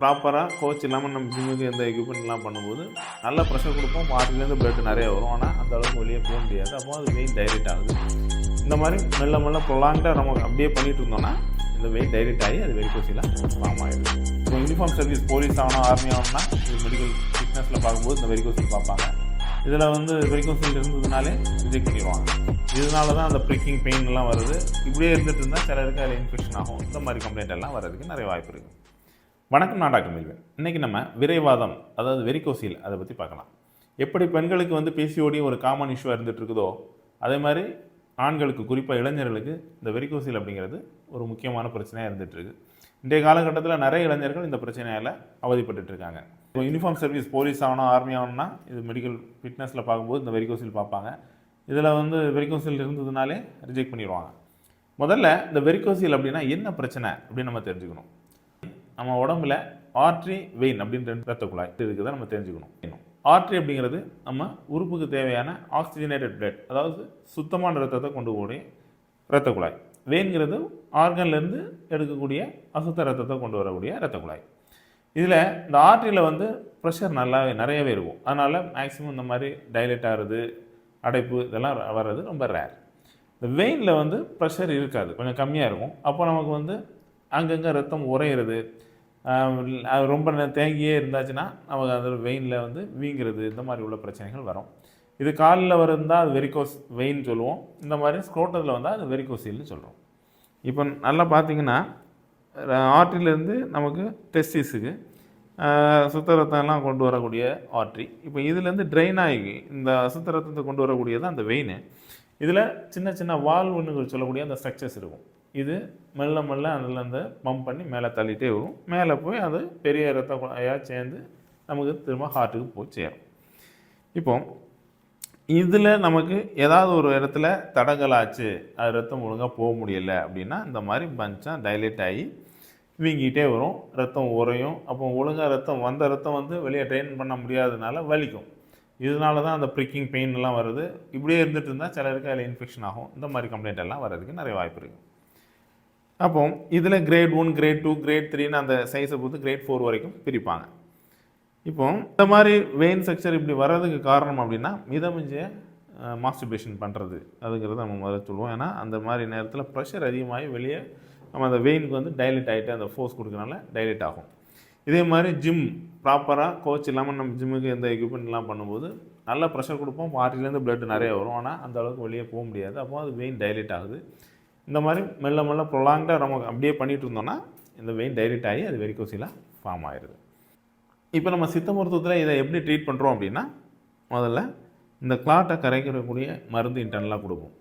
ப்ராப்பராக கோச் இல்லாமல் நம்ம ஜிம்முக்கு எந்த எக்யூப்மெண்ட்லாம் பண்ணும்போது நல்ல ப்ரெஷர் கொடுப்போம். பாட்டிலேருந்து பிளட் நிறைய வரும். ஆனால் அந்த அளவுக்கு வெளியே போக முடியாது. அப்போ அது வெயிட் டைரக்ட் ஆகுது. இந்த மாதிரி மெல்ல மெல்ல ப்ரொலாங்காக நம்ம அப்படியே பண்ணிட்டு இருந்தோம்னா இந்த வெயிட் டைரக்ட் ஆகி அது வெரிகோசிலாம் ஃபார்ம் ஆகிடுது இப்போ யூனிஃபார்ம் சர்வீஸ் போலீஸ் ஆகணும் ஆர்மி ஆகணும்னா இது மெடிக்கல் ஃபிட்னஸில் பார்க்கும்போது இந்த வெரிகோசில் பார்ப்பாங்க. இதில் வந்து வெரிகோசில் இருந்ததுனாலே ரிஜெக்ட் பண்ணிடுவாங்க. இதனால தான் அந்த ப்ரிக்கிங் பெயின்லாம் வருது. இப்படியே இருந்துட்டு இருந்தால் சிலருக்கு அதில் இன்ஃபெக்ஷன் ஆகும். இந்த மாதிரி கம்ப்ளைண்ட் எல்லாம் வர்றதுக்கு நிறைய வாய்ப்பு இருக்குது வணக்கம் நான் டாக்டர் மில்வன். இன்றைக்கி நம்ம விரைவாதம் அதாவது வெரிகோசியல் அதை பற்றி பார்க்கலாம். எப்படி பெண்களுக்கு வந்து பிசிஓடி ஒரு காமன் இஷ்யூவாக இருந்துட்டு இருக்குதோ அதே மாதிரி ஆண்களுக்கு குறிப்பாக இளைஞர்களுக்கு இந்த வெரிகோசில் அப்படிங்கிறது ஒரு முக்கியமான பிரச்சனையாக இருந்துகிட்ருக்கு. இன்றைய காலகட்டத்தில் நிறைய இளைஞர்கள் இந்த பிரச்சனையால் அவதிப்பட்டு இருக்காங்க இப்போ யூனிஃபார்ம் சர்வீஸ் போலீஸ் ஆகணும் ஆர்மி ஆகணும்னா இது மெடிக்கல் ஃபிட்னஸில் பார்க்கும்போது இந்த வெரிகோசில் பார்ப்பாங்க. இதில் வந்து வெரிகோசில் இருந்ததுனாலே ரிஜெக்ட் பண்ணிடுவாங்க. முதல்ல இந்த வெரிகோசில் அப்படின்னா என்ன பிரச்சனை அப்படின்னு நம்ம தெரிஞ்சுக்கணும். நம்ம உடம்புல ஆர்ட்ரி வெயின் அப்படின்ற ரத்த குழாய் இருக்குதை நம்ம தெரிஞ்சுக்கணும். ஆர்ட்ரி அப்படிங்கிறது நம்ம உறுப்புக்கு தேவையான ஆக்சிஜனேட்டட் பிளட் அதாவது சுத்தமான ரத்தத்தை கொண்டு போகக்கூடிய ரத்த குழாய் வெயின்கிறது ஆர்கன்லேருந்து எடுக்கக்கூடிய அசுத்த ரத்தத்தை கொண்டு வரக்கூடிய ரத்த குழாய் இதில் இந்த ஆர்ட்ரியில் வந்து ப்ரெஷர் நல்லாவே நிறையவே இருக்கும். அதனால் மேக்ஸிமம் இந்த மாதிரி டைலேட் ஆகிறது அடைப்பு இதெல்லாம் வர்றது ரொம்ப ரேர் இந்த வெயினில் வந்து ப்ரெஷர் இருக்காது. கொஞ்சம் கம்மியாக இருக்கும். அப்போ நமக்கு வந்து அங்கங்கே ரத்தம் உறையிறது அது ரொம்ப தேங்கியே இருந்தாச்சுன்னா நமக்கு அந்த வெயினில் வந்து வீங்கிறது இந்த மாதிரி உள்ள பிரச்சனைகள் வரும். இது காலில் வருந்தால் அது வெரிகோஸ் வெயின் சொல்லுவோம். இந்த மாதிரி ஸ்க்ரோட்டத்தில் வந்தால் அது வெரிகோசில்னு சொல்கிறோம் இப்போ நல்லா பார்த்தீங்கன்னா ஆர்ட்ரிலேருந்து நமக்கு டெஸ்டிஸுக்கு சுத்த ரத்தம்லாம் கொண்டு வரக்கூடிய ஆர்ட்ரி. இப்போ இதுலேருந்து ட்ரெயின் ஆகி இந்த சுத்த ரத்தத்தை கொண்டு வரக்கூடியது அந்த வெயின். இதில் சின்ன சின்ன வால்வுன்னு சொல்லக்கூடிய அந்த ஸ்ட்ரக்சர்ஸ் இருக்கும். இது மெல்ல மெல்ல அதில் அந்த பம்ப் பண்ணி மேலே தள்ளிகிட்டே வரும். மேலே போய் அது பெரிய ரத்த குழாயாக சேர்ந்து நமக்கு திரும்ப ஹார்ட்டுக்கு போய் சேரும். இப்போ இதில் நமக்கு ஏதாவது ஒரு இடத்துல தடங்கலாச்சு அது ரத்தம் ஒழுங்காக போக முடியல அப்படின்னா இந்த மாதிரி பஞ்சாக டைலேட் ஆகி வீங்கிட்டே வரும். ரத்தம் உறையும். அப்போ ஒழுங்காக ரத்தம் வந்த ரத்தம் வந்து வெளியே ட்ரெயின் பண்ண முடியாததுனால வலிக்கும். இதனால தான் அந்த ப்ரிக்கிங் பெயின் எல்லாம் வருது. இப்படியே இருந்துட்டு இருந்தால் சிலருக்கு அதில் இன்ஃபெக்ஷன் ஆகும். இந்த மாதிரி கம்ப்ளைண்ட் எல்லாம் வர்றதுக்கு நிறைய வாய்ப்பு இருக்குது அப்போ இதில் grade one grade two grade த்ரீன்னு அந்த சைஸை பொறுத்து கிரேட் ஃபோர் வரைக்கும் பிரிப்பாங்க. இப்போ இந்த மாதிரி வெயின் ஸ்ட்ரக்சர் இப்படி வர்றதுக்கு காரணம் அப்படின்னா மிதமிஞ்சிய மாஸ்டிபேஷன் பண்ணுறது அதுங்கிறத நம்ம முதல்ல சொல்லுவோம். ஏன்னா அந்த மாதிரி நேரத்தில் ப்ரெஷர் அதிகமாகி வெளியே நம்ம அந்த வெயினுக்கு வந்து டைலட் ஆகிட்டு அந்த ஃபோர்ஸ் கொடுக்கறனால டைலட் ஆகும். இதே மாதிரி ஜிம் ப்ராப்பராக கோச் இல்லாமல் நம்ம ஜிம்முக்கு எந்த எக்யூப்மெண்ட்லாம் பண்ணும்போது நல்ல ப்ரெஷர் கொடுப்போம். பாட்டிலேருந்து பிளட் நிறைய வரும். ஆனால் அந்த அளவுக்கு வெளியே போக முடியாது. அப்போ அது வெயின் டைலேட் ஆகுது. இந்த மாதிரி மெல்ல மெல்ல ப்ரொலாங்காக நம்ம அப்படியே பண்ணிகிட்டு இருந்தோம்னா இந்த வெயின் டைரக்ட் ஆகி அது வெரிகோசிலாக ஃபார்ம் ஆயிடுது இப்போ நம்ம சித்த மருத்துவத்தில் இதை எப்படி ட்ரீட் பண்ணுறோம் அப்படின்னா முதல்ல இந்த கிளாட்டை கரைக்கிறக்கூடிய மருந்து இன்டர்னலாக கொடுப்போம்.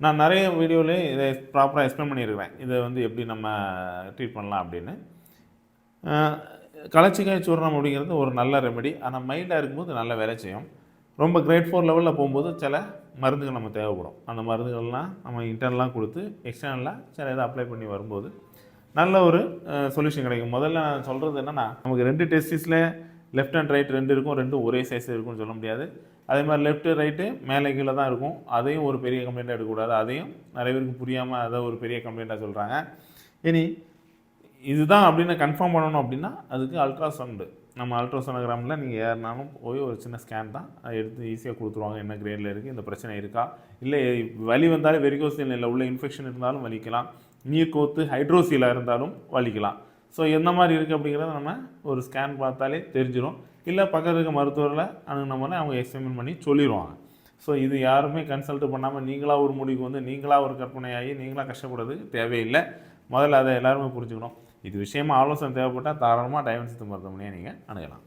நான் நிறைய வீடியோவில் இதை ப்ராப்பராக எக்ஸ்பிளைன் பண்ணியிருக்கிறேன். இதை வந்து எப்படி நம்ம ட்ரீட் பண்ணலாம் அப்படின்னு. ஆஹ், களைச்சிக்காய் அப்படிங்கிறது ஒரு நல்ல ரெமெடி ஆனால் மைல்டாக இருக்கும்போது நல்ல வேலை செய்யும். ரொம்ப கிரேட் ஃபோர் லெவலில் போகும்போது சில மருந்துகள் நம்ம தேவைப்படும். அந்த மருந்துகள்லாம் நம்ம இன்டர்னலாக கொடுத்து எக்ஸ்டர்னலாக சில இதை அப்ளை பண்ணி வரும்போது நல்ல ஒரு சொல்யூஷன் கிடைக்கும். முதல்ல நான் சொல்கிறது என்னென்னா நமக்கு ரெண்டு டெஸ்டிஸில் லெஃப்ட் அண்ட் ரைட் ரெண்டு இருக்கும் ரெண்டும் ஒரே சைஸ் இருக்கும்னு சொல்ல முடியாது. அதே மாதிரி லெஃப்ட் ரைட்டு மேலே கீழே தான் இருக்கும். அதையும் ஒரு பெரிய கம்ப்ளைண்ட்டாக எடுக்கக்கூடாது. அதையும் நிறைய பேருக்கு புரியாமல் அதை ஒரு பெரிய கம்ப்ளைண்ட்டாக சொல்கிறாங்க இனி இதுதான் அப்படின்னு கன்ஃபார்ம் பண்ணணும் அப்படின்னா அதுக்கு அல்ட்ராசவுண்டு நம்ம அல்ட்ராசோனோகிராமில் நீங்கள் ஏறினாலும் போய் ஒரு சின்ன ஸ்கேன் தான் அதை எடுத்து ஈஸியாக கொடுத்துருவாங்க. என்ன கிரேடில் இருக்குது இந்த பிரச்சனை இருக்கா? இல்லை வலி வந்தாலும் வெரிகோசில் இல்லை உள்ள இன்ஃபெக்ஷன் இருந்தாலும் வலிக்கலாம். நீர் கோத்து ஹைட்ரோசீலாக இருந்தாலும் வலிக்கலாம். ஸோ எந்த மாதிரி இருக்குது அப்படிங்கிறத நம்ம ஒரு ஸ்கேன் பார்த்தாலே தெரிஞ்சிடும் இல்லை பக்கத்தில் இருக்க மருத்துவரில் அணுகுனோம்னா அவங்க எக்ஸ்பெரிமெண்ட் பண்ணி சொல்லிடுவாங்க ஸோ இது யாருமே கன்சல்ட் பண்ணாமல் நீங்களாக ஒரு முடிவுக்கு வந்து நீங்களாக ஒரு கற்பனையாகி நீங்களாக கஷ்டப்படுறதுக்கு தேவையில்லை. முதல்ல அதை எல்லாருமே புரிஞ்சுக்கணும். இது விஷயமா ஆலோசனை தேவைப்பட்டால் தாராளமாக டைவன்ஸ் சித்த மருத்துவமனையை நீங்கள் அணுகலாம்.